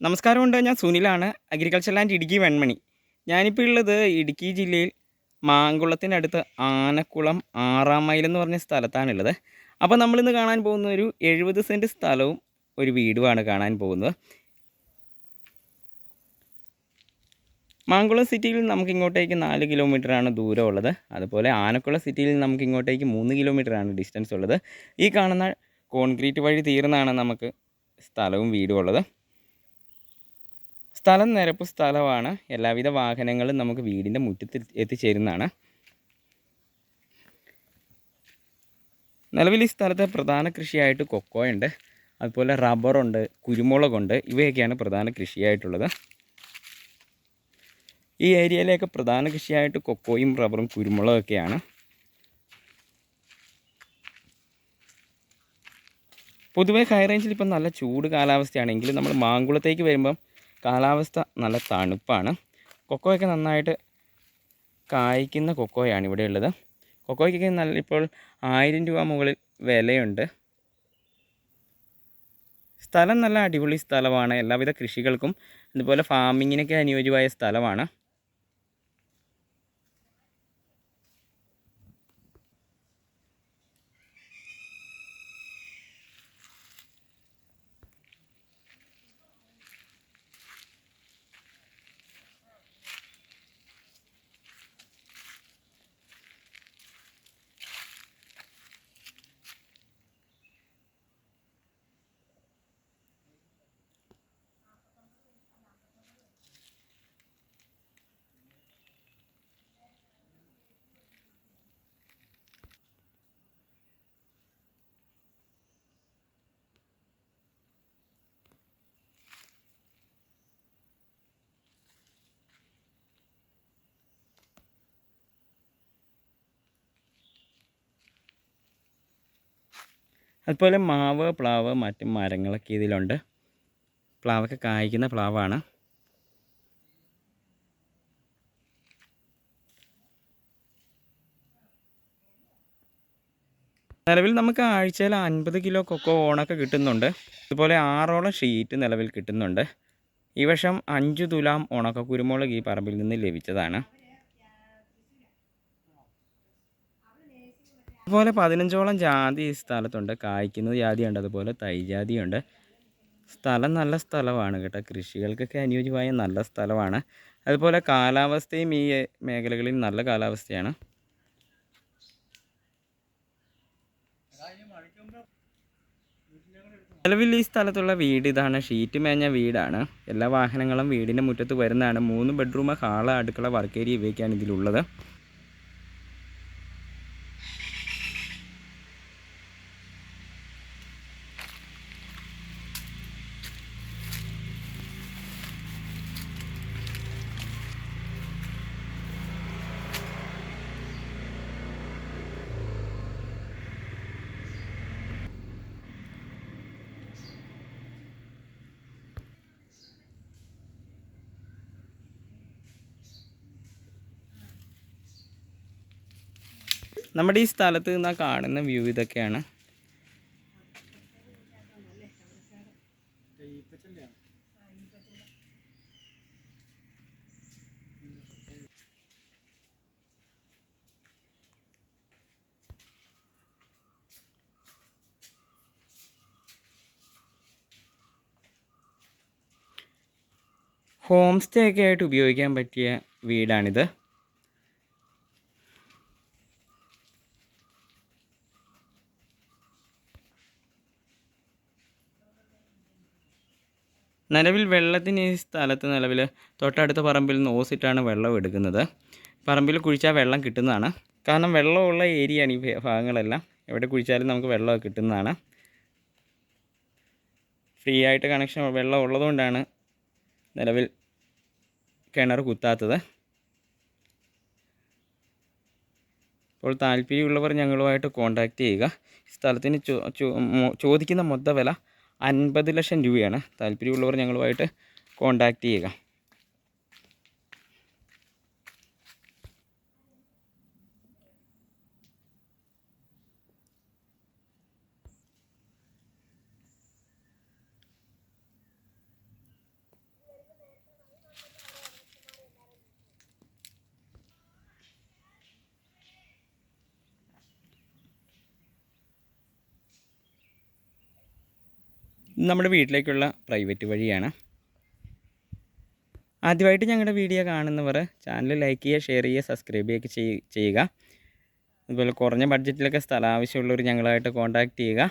നമസ്കാരമുണ്ട്. ഞാൻ സുനിലാണ് അഗ്രികൾച്ചർ ലാൻഡ് ഇടുക്കി വെൺമണി. ഞാനിപ്പോൾ ഉള്ളത് ഇടുക്കി ജില്ലയിൽ മാങ്കുളത്തിനടുത്ത് ആനക്കുളം ആറാം മൈൽ എന്ന് പറഞ്ഞ സ്ഥലത്താണുള്ളത് അപ്പോൾ നമ്മളിന്ന് കാണാൻ പോകുന്ന ഒരു എഴുപത് സെന്റ് സ്ഥലവും ഒരു വീടുമാണ് കാണാൻ പോകുന്നത്. മാങ്കുളം സിറ്റിയിൽ നമുക്ക് ഇങ്ങോട്ടേക്ക് നാല് കിലോമീറ്ററാണ് ദൂരമുള്ളത്. അതുപോലെ ആനക്കുളം സിറ്റിയിൽ നമുക്ക് ഇങ്ങോട്ടേക്ക് മൂന്ന് കിലോമീറ്ററാണ് ഡിസ്റ്റൻസ് ഉള്ളത്. ഈ കാണുന്ന കോൺക്രീറ്റ് വഴി തീർന്നാണ് നമുക്ക് സ്ഥലവും വീടും ഉള്ളത്. സ്ഥലം നിരപ്പ് സ്ഥലമാണ്. എല്ലാവിധ വാഹനങ്ങളും നമുക്ക് വീടിന്റെ മുറ്റത്ത് എത്തിച്ചേരുന്നതാണ്. നിലവിൽ ഈ സ്ഥലത്തെ പ്രധാന കൃഷിയായിട്ട് കൊക്കോയുണ്ട് അതുപോലെ റബ്ബറുണ്ട് കുരുമുളകുണ്ട്. ഇവയൊക്കെയാണ് പ്രധാന കൃഷിയായിട്ടുള്ളത്. ഈ ഏരിയയിലേക്ക് പ്രധാന കൃഷിയായിട്ട് കൊക്കോയും റബ്ബറും കുരുമുളകൊക്കെയാണ് പൊതുവേ ഹൈറേഞ്ചിൽ ഇപ്പം നല്ല ചൂട് കാലാവസ്ഥയാണെങ്കിൽ നമ്മൾ മാങ്കുളത്തേക്ക് വരുമ്പം കാലാവസ്ഥ നല്ല തണുപ്പാണ്. കൊക്കോയൊക്കെ നന്നായിട്ട് കായ്ക്കുന്ന കൊക്കോയാണ് ഇവിടെ ഉള്ളത്. കൊക്കോയ്ക്കൊക്കെ നല്ല ഇപ്പോൾ ആയിരം രൂപ മുകളിൽ വിലയുണ്ട്. സ്ഥലം നല്ല അടിപൊളി സ്ഥലമാണ്. എല്ലാവിധ കൃഷികൾക്കും അതുപോലെ ഫാമിങ്ങിനൊക്കെ അനുയോജ്യമായ സ്ഥലമാണ്. അതുപോലെ മാവ് പ്ലാവ് മറ്റ് മരങ്ങളൊക്കെ ഇതിലുണ്ട്. പ്ലാവൊക്കെ കായ്ക്കുന്ന പ്ലാവാണ്. നിലവിൽ നമുക്ക് ആഴ്ചയിൽ അൻപത് കിലോ കൊക്കോ ഓണൊക്കെ കിട്ടുന്നുണ്ട്. അതുപോലെ ആറോളം ഷീറ്റ് നിലവിൽ കിട്ടുന്നുണ്ട്. ഈ വർഷം അഞ്ച് തുലാം ഉണക്ക കുരുമുളക് ഈ പറമ്പിൽ നിന്ന് ലഭിച്ചതാണ്. അതുപോലെ പതിനഞ്ചോളം ജാതി ഈ സ്ഥലത്തുണ്ട്. കായ്ക്കുന്നത് ജാതിയുണ്ട് അതുപോലെ തൈ ജാതിയുണ്ട്. സ്ഥലം നല്ല സ്ഥലമാണ് കേട്ടോ. കൃഷികൾക്കൊക്കെ അനുയോജ്യമായ നല്ല സ്ഥലമാണ്. അതുപോലെ കാലാവസ്ഥയും ഈ മേഖലകളിൽ നല്ല കാലാവസ്ഥയാണ്. നിലവിൽ ഈ സ്ഥലത്തുള്ള വീട് ഇതാണ്. ഷീറ്റ് മേഞ്ഞ വീടാണ്. എല്ലാ വാഹനങ്ങളും വീടിന്റെ മുറ്റത്ത് വരുന്നതാണ്. മൂന്ന് ബെഡ്റൂം ഹാൾ അടുക്കള വർക്ക് ഏരിയ ഇവയൊക്കെയാണ് ഇതിലുള്ളത്. നമ്മുടെ ഈ സ്ഥലത്ത് നിന്നാ കാണുന്ന വ്യൂ ഇതൊക്കെയാണ്. ഹോം സ്റ്റേ ഒക്കെ ആയിട്ട് ഉപയോഗിക്കാൻ പറ്റിയ വീടാണിത്. നിലവിൽ വെള്ളത്തിന് ഈ സ്ഥലത്ത് നിലവിൽ തൊട്ടടുത്ത പറമ്പിൽ നിന്ന് ഓസിട്ടാണ് വെള്ളം എടുക്കുന്നത്. പറമ്പിൽ കുഴിച്ചാൽ വെള്ളം കിട്ടുന്നതാണ്. കാരണം വെള്ളമുള്ള ഏരിയയാണ് ഈ ഭാഗങ്ങളെല്ലാം. എവിടെ കുഴിച്ചാലും നമുക്ക് വെള്ളമൊക്കെ കിട്ടുന്നതാണ്. ഫ്രീ ആയിട്ട് കണക്ഷൻ വെള്ളം ഉള്ളതുകൊണ്ടാണ് നിലവിൽ കിണർ കുത്താത്തത്. അപ്പോൾ താല്പര്യമുള്ളവർ ഞങ്ങളുമായിട്ട് കോൺടാക്റ്റ് ചെയ്യുക. സ്ഥലത്തിന് ചോദിക്കുന്ന മൊത്ത വില അൻപത് ലക്ഷം രൂപയാണ് താല്പര്യമുള്ളവർ ഞങ്ങളുമായിട്ട് കോൺടാക്റ്റ് ചെയ്യുക. നമ്മുടെ വീട്ടിലേക്കുള്ള പ്രൈവറ്റ് വഴിയാണ്. ആദ്യമായിട്ട് ഞങ്ങളുടെ വീഡിയോ കാണുന്നവർ ചാനൽ ലൈക്ക് ചെയ്യുക ഷെയർ ചെയ്യുക സബ്സ്ക്രൈബ് ചെയ്യുക ചെയ്യുക. അതുപോലെ കുറഞ്ഞ ബഡ്ജറ്റിലൊക്കെ സ്ഥലം ആവശ്യമുള്ളവർ ഞങ്ങളായിട്ട് കോൺടാക്റ്റ് ചെയ്യുക.